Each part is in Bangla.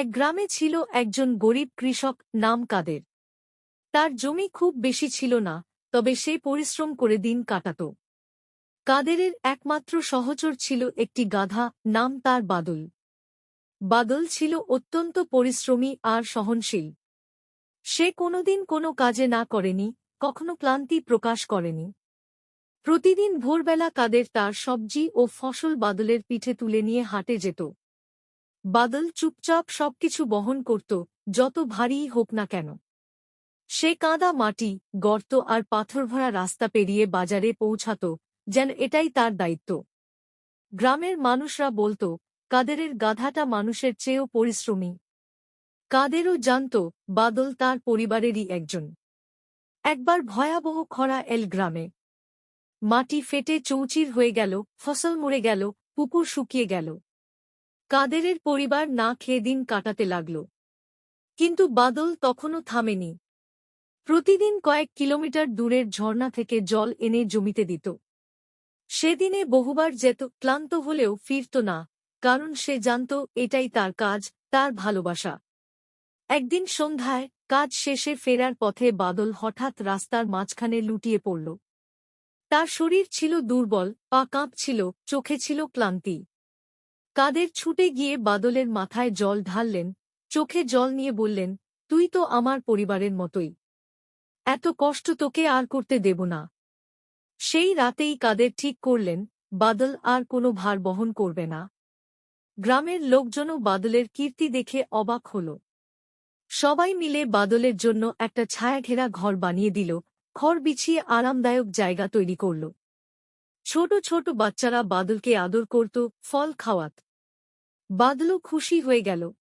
এক গ্রামে ছিল একজন গরিব কৃষক, নাম কাদের। তার জমি খুব বেশি ছিল না, তবে সে পরিশ্রম করে দিন কাটাত। কাদেরের একমাত্র সহচর ছিল একটি গাধা, নাম তার বাদল। বাদল ছিল অত্যন্ত পরিশ্রমী আর সহনশীল। সে কোনোদিন কোনো কাজে না করেনি, কখনো ক্লান্তি প্রকাশ করেনি। প্রতিদিন ভোরবেলা কাদের তার সবজি ও ফসল বাদলের পিঠে তুলে নিয়ে হাটে যেত। বাদল চুপচাপ সবকিছু বহন করত, যত ভারীই হোক না কেন। সে কাঁদা মাটি, গর্ত আর পাথরভরা রাস্তা পেরিয়ে বাজারে পৌঁছাত, যেন এটাই তার দায়িত্ব। গ্রামের মানুষরা বলত, কাদেরের গাধাটা মানুষের চেয়েও পরিশ্রমী। কাদেরও জানত, বাদল তার পরিবারেরই একজন। একবার ভয়াবহ খরা এল গ্রামে। মাটি ফেটে চৌচির হয়ে গেল, ফসল মরে গেল, পুকুর শুকিয়ে গেল। কাদেরের পরিবার না খেয়ে দিন কাটাতে লাগল। কিন্তু বাদল তখনও থামেনি। প্রতিদিন কয়েক কিলোমিটার দূরের ঝর্ণা থেকে জল এনে জমিতে দিত। সেদিনে বহুবার যেত ক্লান্ত হলেও ফিরত না, কারণ সে জানত এটাই তার কাজ, তার ভালোবাসা। একদিন সন্ধ্যায় কাজ শেষে ফেরার পথে বাদল হঠাৎ রাস্তার মাঝখানে লুটিয়ে পড়ল। তার শরীর ছিল দুর্বল, পা কাঁপছিল, চোখে ছিল ক্লান্তি। কাদের ছুটে গিয়ে বাদলের মাথায় জল ঢাললেন, চোখে জল নিয়ে বললেন, তুই তো আমার পরিবারের মতোই। এত কষ্ট তোকে আর করতে দেব না। সেই রাতেই কাদের ঠিক করলেন, বাদল আর কোনো ভার বহন করবে না। গ্রামের লোকজনও বাদলের কীর্তি দেখে অবাক হল। সবাই মিলে বাদলের জন্য একটা ছায়াঘেরা ঘর বানিয়ে দিল, খড় বিছিয়ে আরামদায়ক জায়গা তৈরি করল। ছোট ছোট বাচ্চারা বাদলকে আদর করত, ফল খাওয়াত। বাদলও খুশি হয়ে গেল।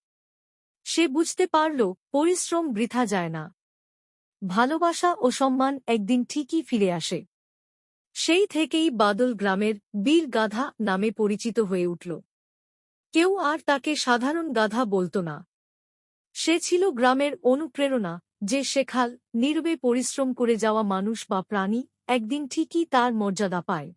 সে বুঝতে পারল, পরিশ্রম বৃথা যায় না। ভালোবাসা ও সম্মান একদিন ঠিকই ফিরে আসে। সেই থেকেই বাদল গ্রামের বীর গাধা নামে পরিচিত হয়ে উঠল। কেউ আর তাকে সাধারণ গাধা বলত না। সে ছিল গ্রামের অনুপ্রেরণা, যে শেখাল, নীরবে পরিশ্রম করে যাওয়া মানুষ বা প্রাণী একদিন ঠিকই তার মর্যাদা পায়।